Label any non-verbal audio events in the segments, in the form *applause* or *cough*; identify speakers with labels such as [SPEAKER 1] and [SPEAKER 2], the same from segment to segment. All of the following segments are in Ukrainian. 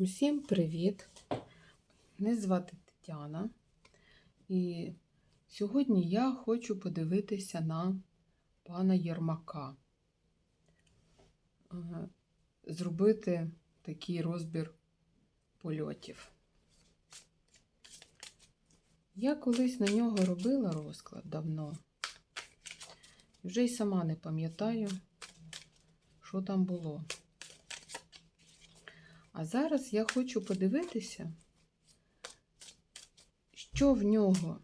[SPEAKER 1] Усім привіт! Мене звати Тетяна. І сьогодні я хочу подивитися на пана Єрмака. Е, Зробити такий розбір польотів. Я колись на нього робила розклад давно. Вже й сама не пам'ятаю, що там було. А зараз я хочу подивитися, що в нього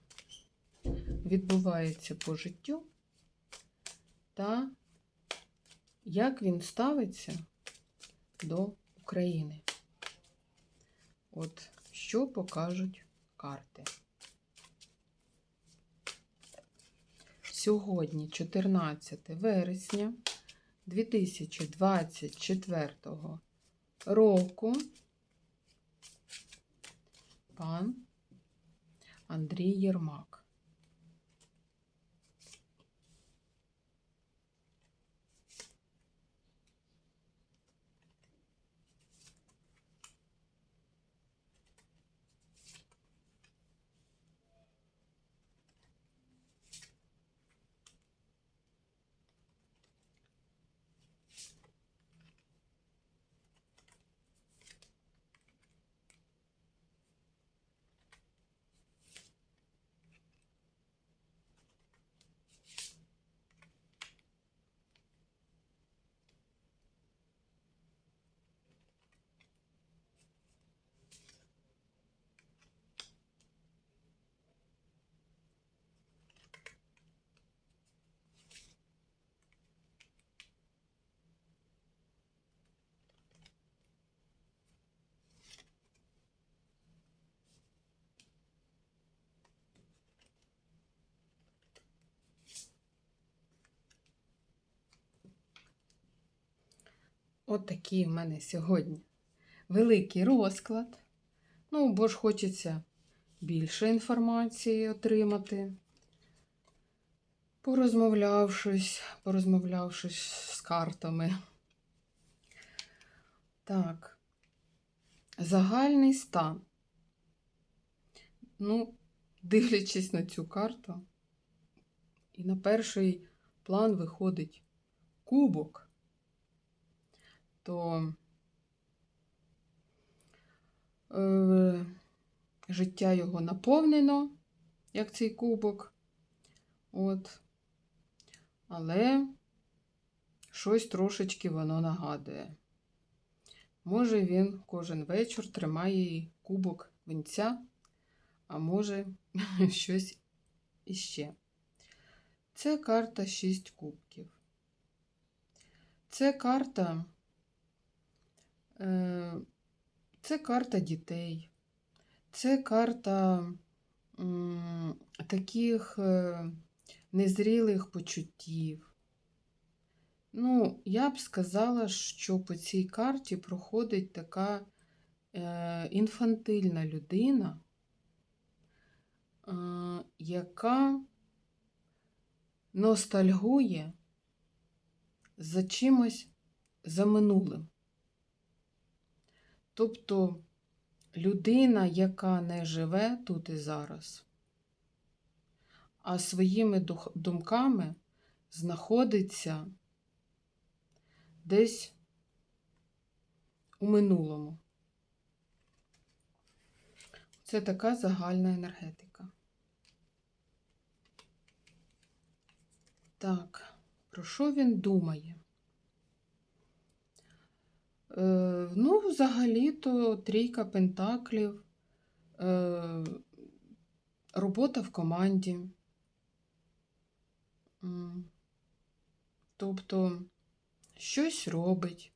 [SPEAKER 1] відбувається по життю та як він ставиться до України. От що покажуть карти. Сьогодні, 14 вересня 2024 року пан Андрій Єрмак. От такий в мене сьогодні великий розклад. Ну, бо ж хочеться більше інформації отримати. Порозмовлявшись, порозмовлявшись з картами. Так, загальний стан. Ну, дивлячись на цю карту, і на перший план виходить кубок то е, життя його наповнено, як цей кубок. От. Але щось трошечки воно нагадує. Може, він кожен вечір тримає кубок вінця, а може, *laughs* щось іще. Це карта 6 кубків. Це карта. Е, Це карта дітей, це карта таких е, незрілих почуттів. Ну, я б сказала, що по цій карті проходить така е, інфантильна людина, яка ностальгує за чимось за минулим. Тобто людина, яка не живе тут і зараз, а своїми думками знаходиться десь у минулому. Це така загальна енергетика. Так, про що він думає? Е, ну, взагалі-то трійка пентаклів, е, робота в команді. Тобто щось робить,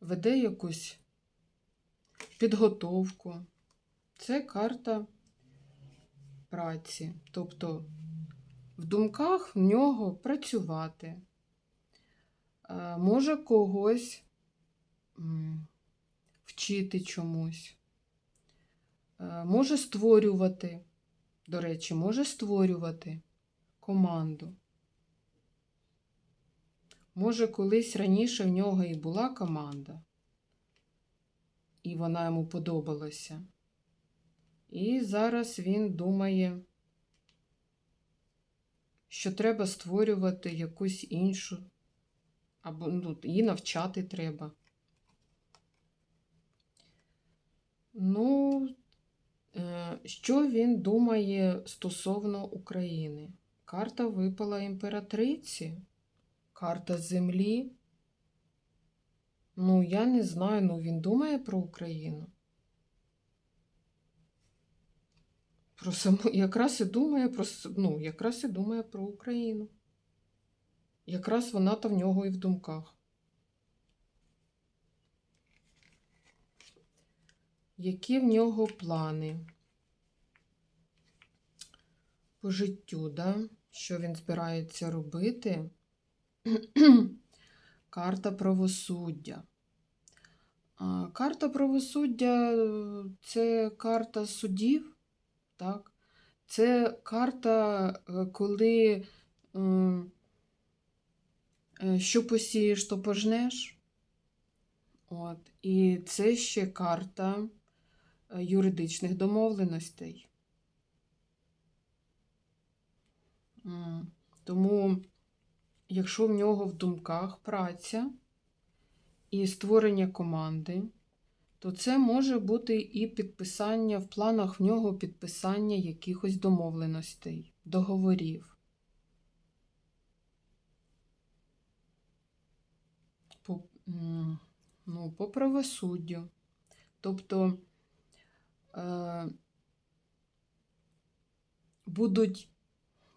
[SPEAKER 1] веде якусь підготовку. Це карта праці. Тобто в думках в нього працювати. Е, Може когось вчити чомусь, Е, може створювати, до речі, може створювати команду. Може, колись раніше в нього і була команда, і вона йому подобалася. І зараз він думає, що треба створювати якусь іншу, або ну, її навчати треба. Ну, е, що він думає стосовно України? Карта випала імператриці, карта землі. Ну, я не знаю, ну він думає про Україну. Про саму, якраз і думає про, ну, якраз і думає про Україну. Якраз вона то в нього і в думках. Які в нього плани по життю, да? що він збирається робити? *clears throat* Карта правосуддя. Карта правосуддя е, це карта судів, так? Це карта, е, коли е, що посієш, то пожнеш. От. І це ще карта юридичних домовленостей. Тому, якщо в нього в думках праця і створення команди, то це може бути і підписання, в планах в нього підписання якихось домовленостей, договорів. По, ну, по правосуддю. Тобто е, будуть,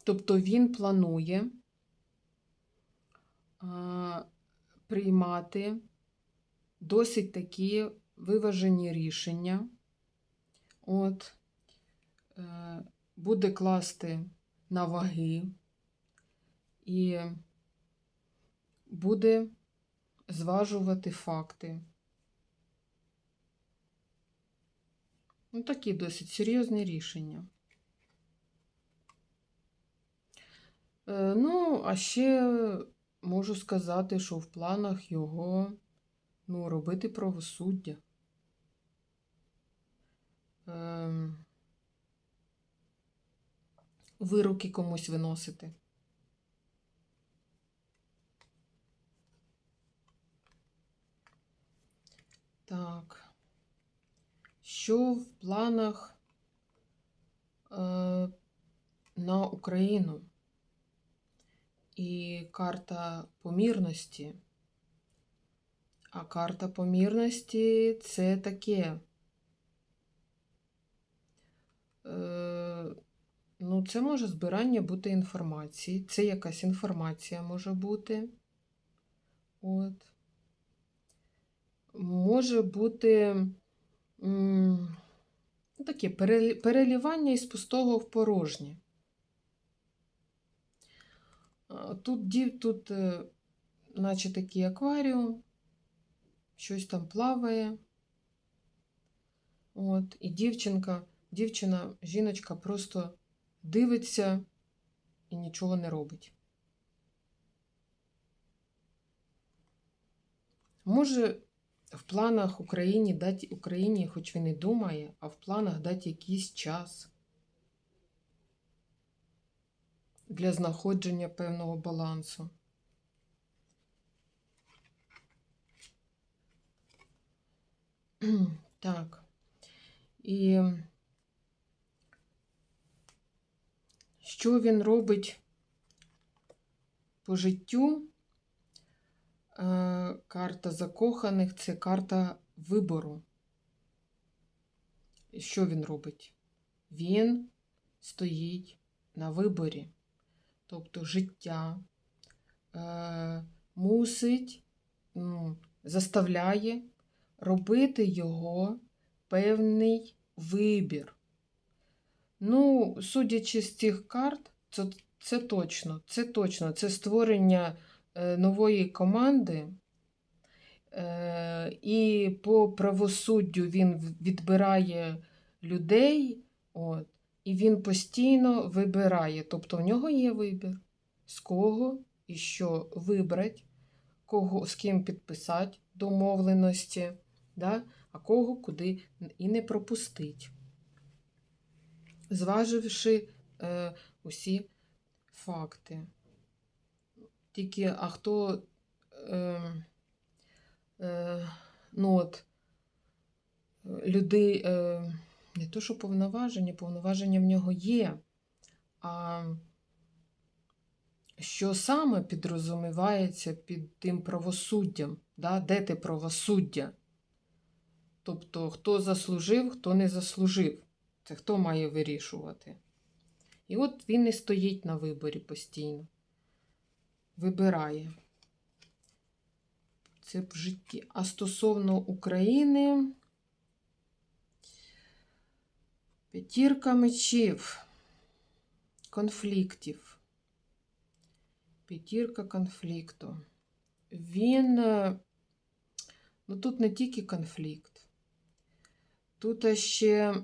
[SPEAKER 1] тобто він планує е, приймати досить такі виважені рішення. От, е, буде класти на ваги і буде зважувати факти. Ну, такі досить серйозні рішення. Е, Ну, а ще можу сказати, що в планах його ну, робити правосуддя. Ем, вироки комусь виносити. Так. Що в планах е, на Україну? І карта помірності. А карта помірності це таке. Е, ну, це може збирання бути інформації. Це якась інформація може бути. От. Може бути таке перелі- перелівання із пустого в порожнє. Тут, тут е, наче такий акваріум, щось там плаває. От, і дівчинка, дівчина, жіночка просто дивиться і нічого не робить. Може, в планах Україні дати Україні, хоч він і думає, а в планах дати якийсь час для знаходження певного балансу. *clears throat* Так. І що він робить по життю? Е, Карта закоханих це карта вибору. І Що він робить? Він стоїть на виборі, тобто життя е, мусить, ну, заставляє робити його певний вибір. Ну, судячи з цих карт, це, це точно, це точно, це створення нової команди. Е, і по правосуддю він відбирає людей, от, і він постійно вибирає. Тобто в нього є вибір, з кого і що вибрати, кого, з ким підписати домовленості. Да? а кого куди і не пропустить. Зваживши е, усі факти. Тільки, а хто е, е, ну от, людей, е, не то, що повноваження, повноваження в нього є, а що саме підрозумівається під тим правосуддям, да? де те правосуддя? Тобто, хто заслужив, хто не заслужив. Це хто має вирішувати? І от він і стоїть на виборі постійно. Вибирає. Це в житті. А стосовно України, п'ятірка мечів, конфліктів. П'ятірка конфлікту. Він. е, Ну, тут не тільки конфлікт. Тут ще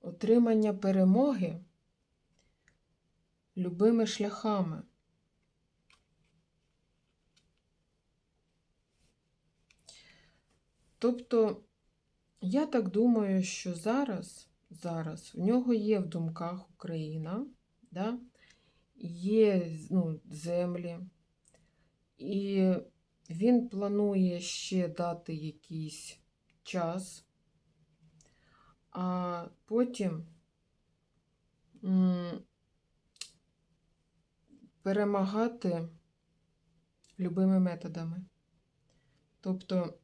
[SPEAKER 1] отримання перемоги любими шляхами. Тобто, я так думаю, що зараз, зараз в нього є в думках Україна, да? є ну, землі, і він планує ще дати якийсь час, а потім перемагати любими методами. Тобто,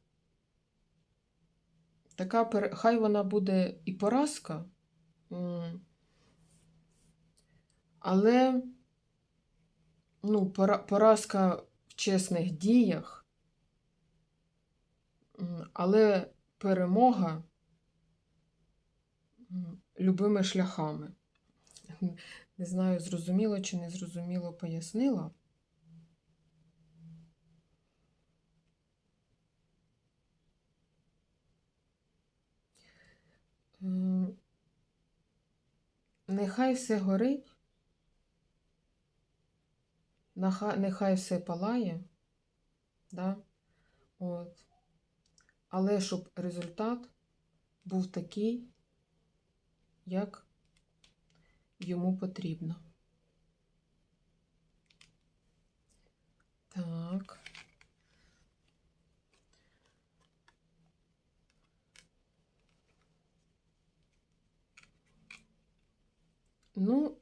[SPEAKER 1] така пере- хай вона буде і поразка, але ну, поразка в чесних діях, але перемога любими шляхами. Не знаю, зрозуміло чи не зрозуміло пояснила. Нехай все горить, нехай, все палає, да? От. але щоб результат був такий, як йому потрібно. Так. Ну,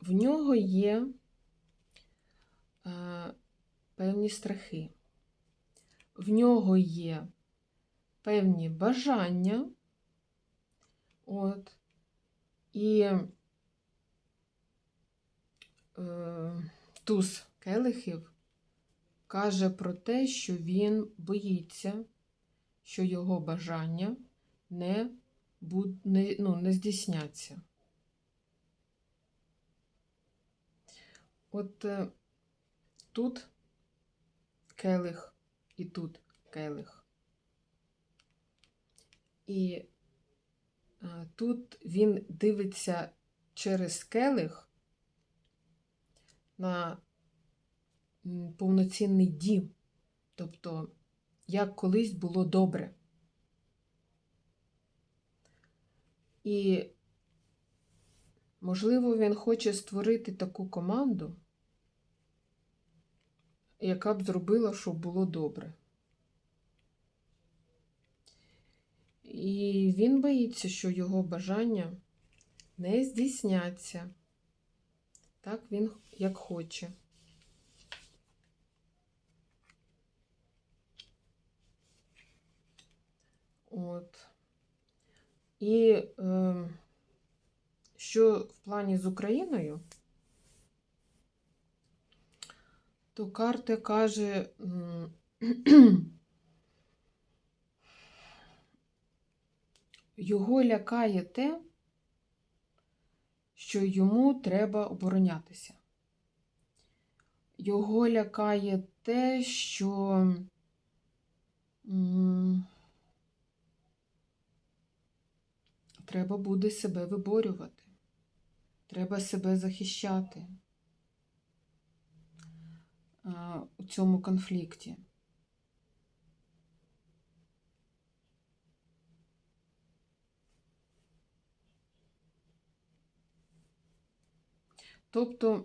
[SPEAKER 1] в нього є е, певні страхи. В нього є певні бажання. От. І е, туз келихів каже про те, що він боїться, що його бажання не, буд, не, ну, не здійсняться. От е, тут келих і тут келих. І тут він дивиться через келих на повноцінний дім, тобто, як колись було добре. І, можливо, він хоче створити таку команду, яка б зробила, щоб було добре. І він боїться, що його бажання не здійсняться. Так він як хоче. От. І е, що в плані з Україною, то карта каже, його лякає те, що йому треба оборонятися. Його лякає те, що треба буде себе виборювати, треба себе захищати. у цьому конфлікті. Тобто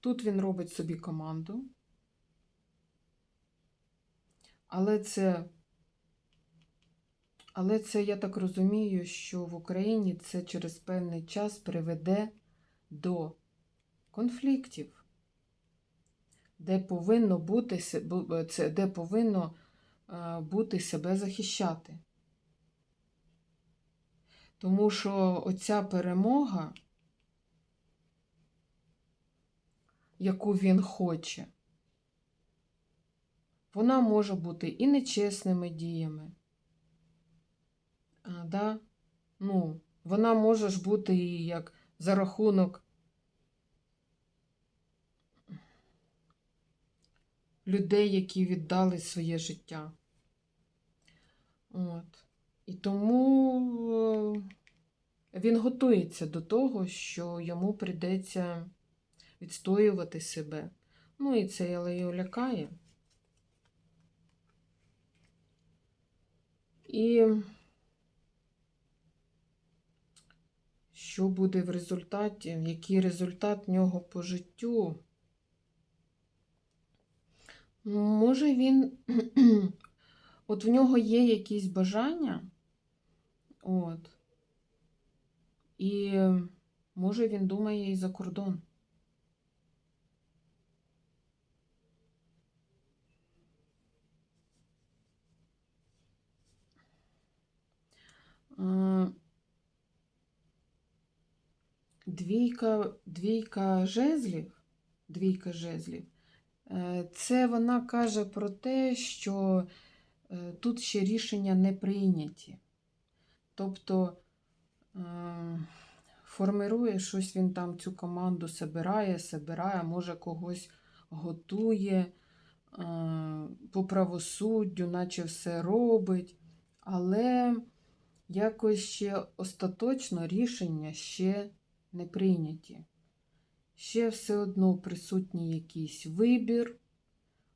[SPEAKER 1] тут він робить собі команду, але це, але це, я так розумію, що в Україні це через певний час приведе до конфліктів, де повинно бути, де повинно е, бути себе захищати. Тому що оця перемога, яку він хоче, вона може бути і нечесними діями. А, да? ну, вона може ж бути і як за рахунок людей, які віддали своє життя. От. І тому е, він готується до того, що йому прийдеться відстоювати себе. Ну і це але його лякає. І що буде в результаті, який результат в нього по життю? Може він, *clears throat* от в нього є якісь бажання, от, і може він думає і за кордон. Двійка, двійка жезлів, двійка жезлів, е, це вона каже про те, що е, тут ще рішення не прийняті. Тобто е, формирує щось він там цю команду собирає, собирає, може когось готує е, по правосуддю, наче все робить, але якось ще остаточно рішення ще не прийняті. Ще все одно присутній якийсь вибір.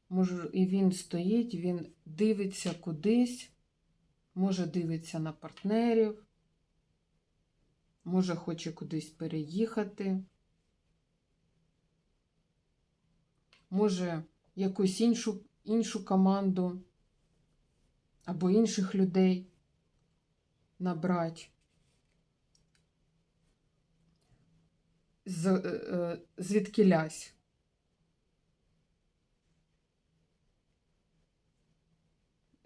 [SPEAKER 1] Може, і він стоїть, він дивиться кудись, може дивиться на партнерів, може хоче кудись переїхати, може якусь іншу, іншу команду або інших людей набрати. з, е, е, звідкілясь.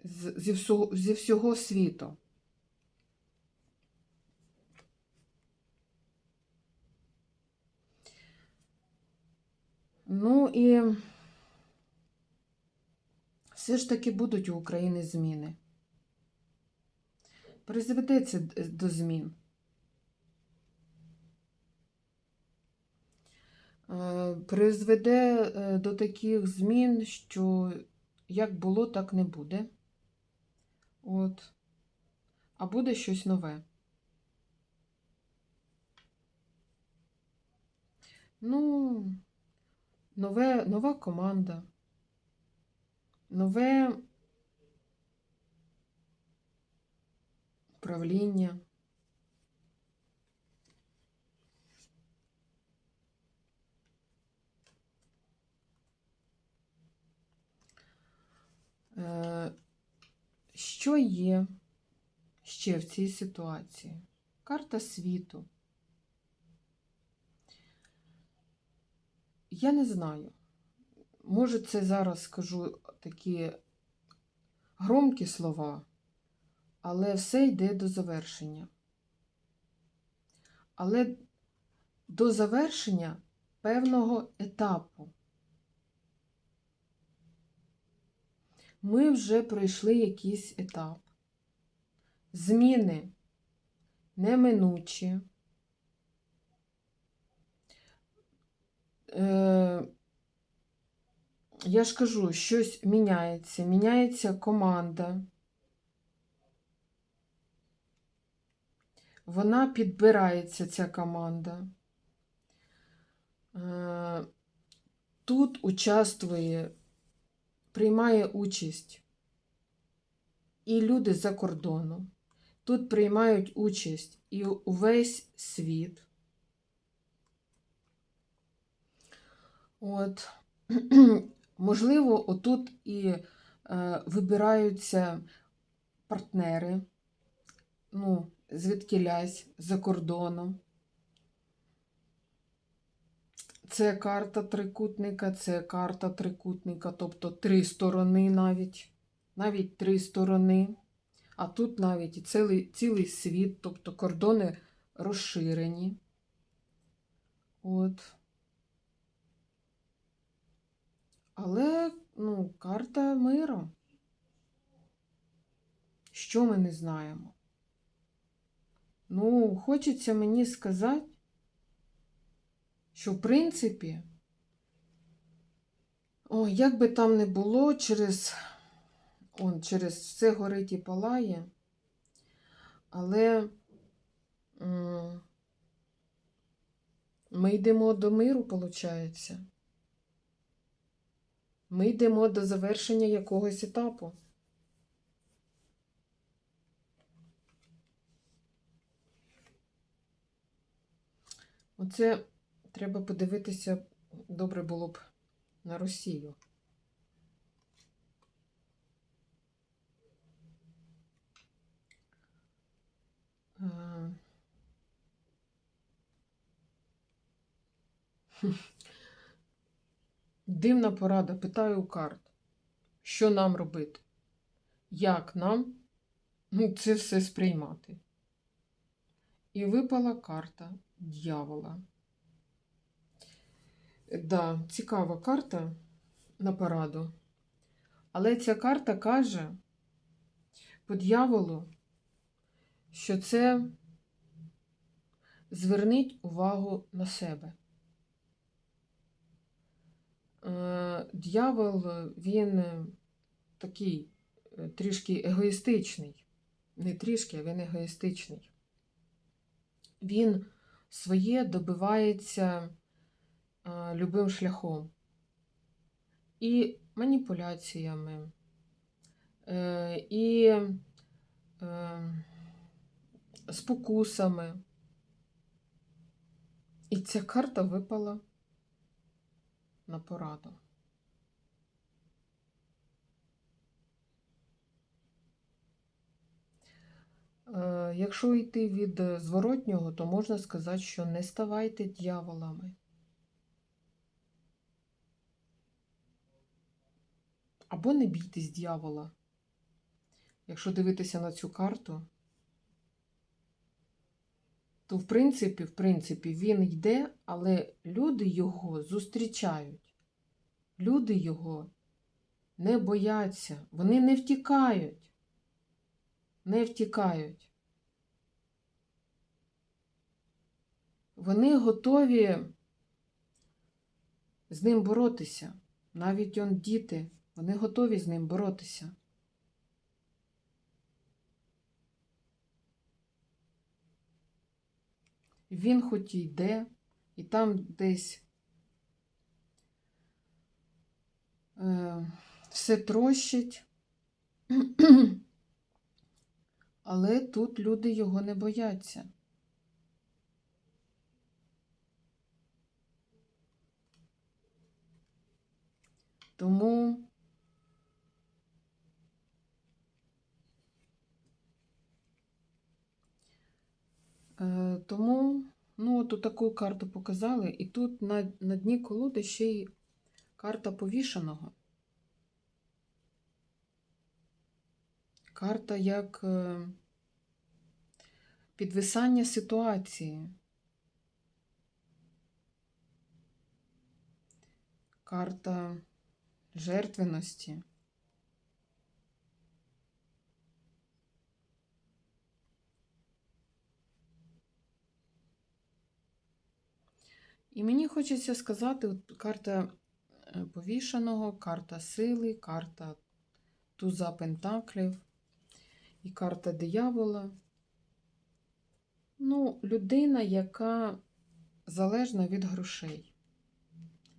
[SPEAKER 1] З, зі, всього, зі всього світу. Ну і все ж таки будуть у України зміни. Призведеться до змін. Е, призведе е, до таких змін, що як було, так не буде. От. А буде щось нове. Ну, нове, нова команда, нове управління. Е, Що є ще в цій ситуації? Карта світу. Я не знаю. Може, це зараз скажу такі громкі слова, але все йде до завершення. Але до завершення певного етапу. Ми вже пройшли якийсь етап. Зміни неминучі. Е, я ж кажу, щось міняється, міняється команда. Вона підбирається, ця команда. Е, Тут участвує, приймає участь і люди за кордоном. Тут приймають участь і увесь світ. От. *clears throat* Можливо, отут і е, вибираються партнери, ну, звідкілясь за кордоном. Це карта трикутника, це карта трикутника, тобто три сторони навіть, навіть три сторони. А тут навіть і цілий, цілий світ, тобто кордони розширені. От. Але, ну, карта миру. Що ми не знаємо? Ну, хочеться мені сказати, що в принципі, о, як би там не було, через, он, через все горить і палає, але ми йдемо до миру, виходить. Ми йдемо до завершення якогось етапу. Оце треба подивитися, добре було б на Росію. Е, *laughs* Дивна порада. Питаю у карт. Що нам робити? Як нам ну, це все сприймати? І випала карта дьявола. Да, цікава карта на пораду. Але ця карта каже по дьяволу, що це зверніть увагу на себе. Е, Дьявол, він такий е, трішки егоїстичний. Не трішки, а він егоїстичний. Він своє добивається любим шляхом. І маніпуляціями, е, і е, спокусами. І ця карта випала на пораду. Е, Якщо йти від е, зворотнього, то можна сказати, що не ставайте дьяволами. Або не бійтесь дьявола. Якщо дивитися на цю карту, то в принципі, в принципі, він йде, але люди його зустрічають. Люди його не бояться, вони не втікають. Не втікають. Вони готові з ним боротися. Навіть он діти, вони готові з ним боротися. Він хоч і йде, і там десь е, все трощить, *clears throat* але тут люди його не бояться. Тому Тому, ну, от таку карту показали, і тут на, на дні колоди ще й карта повішеного. Карта як е, підвисання ситуації. Карта жертвеності. І мені хочеться сказати, от карта е, повішеного, карта сили, карта туза пентаклів і карта диявола. Ну, людина, яка залежна від грошей.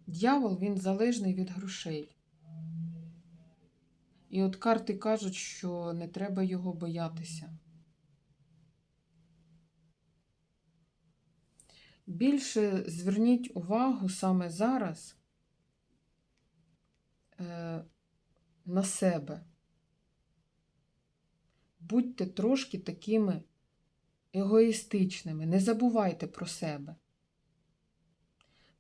[SPEAKER 1] Д'явол він залежний від грошей. І от карти кажуть, що не треба його боятися. Більше зверніть увагу саме зараз е, на себе. Будьте трошки такими егоїстичними, не забувайте про себе.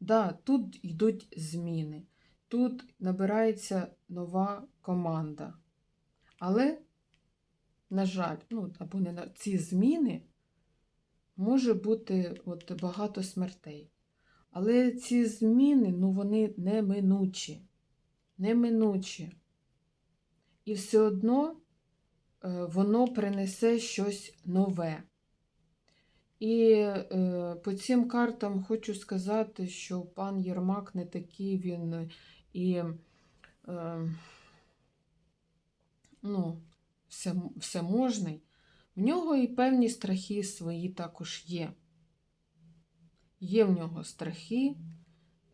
[SPEAKER 1] Да, тут йдуть зміни, тут набирається нова команда. Але, на жаль, ну, або не на ці зміни може бути от багато смертей. Але ці зміни, ну, вони неминучі. Неминучі. І все одно е, воно принесе щось нове. І е, по цим картам хочу сказати, що пан Єрмак не такий він і е, ну, все, всеможний. В нього і певні страхи свої також є. Є в нього страхи,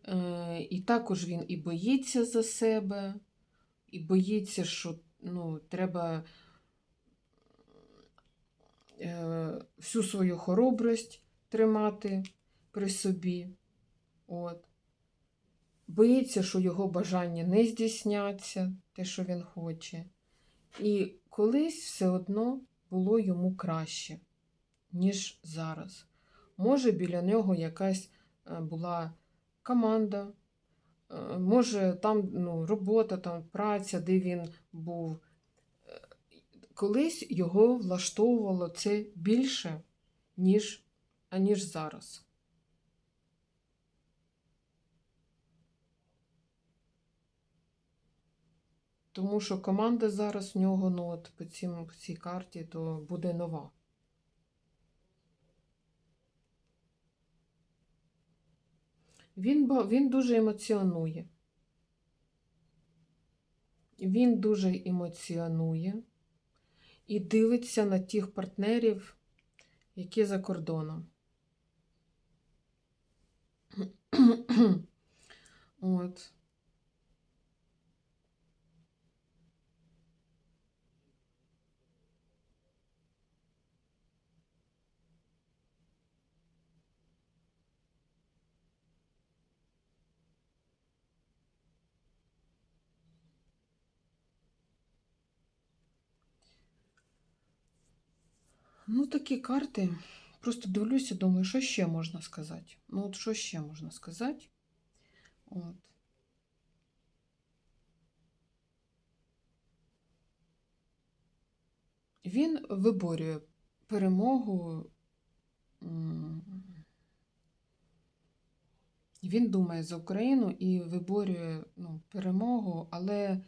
[SPEAKER 1] е, і також він і боїться за себе, і боїться, що ну, треба е, всю свою хоробрость тримати при собі. От. Боїться, що його бажання не здійсняться, те, що він хоче. І колись все одно було йому краще, ніж зараз. Може, біля нього якась е, була команда, е, може, там ну, робота, там, праця, де він був. Е, Колись його влаштовувало це більше, ніж, аніж зараз. Тому що команда зараз в нього, ну от по, цім, по цій карті, то буде нова. Він, він дуже емоціонує. Він дуже емоціонує і дивиться на тих партнерів, які за кордоном. От. Ну, такі карти. Просто дивлюся, думаю, що ще можна сказати? Ну, от що ще можна сказати? От. Він виборює перемогу. Він думає за Україну і виборює ну, перемогу, але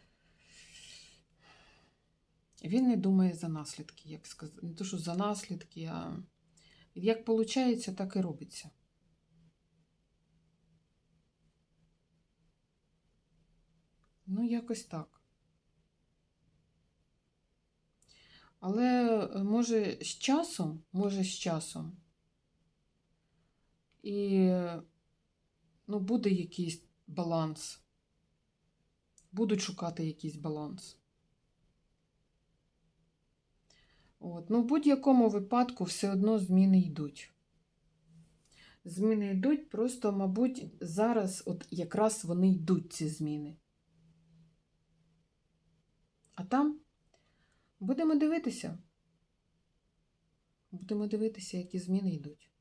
[SPEAKER 1] він не думає за наслідки, як сказати. Не то, що за наслідки, а як виходить, так і робиться. Ну, якось так. Але е, може з часом, може з часом. І ну, буде якийсь баланс. Будуть шукати якийсь баланс. От. Ну, в будь-якому випадку все одно зміни йдуть. Зміни йдуть, просто, мабуть, зараз от якраз вони йдуть, ці зміни. А там будемо дивитися. Будемо дивитися, які зміни йдуть.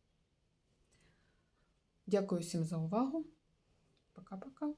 [SPEAKER 1] Дякую всім за увагу. Пока-пока.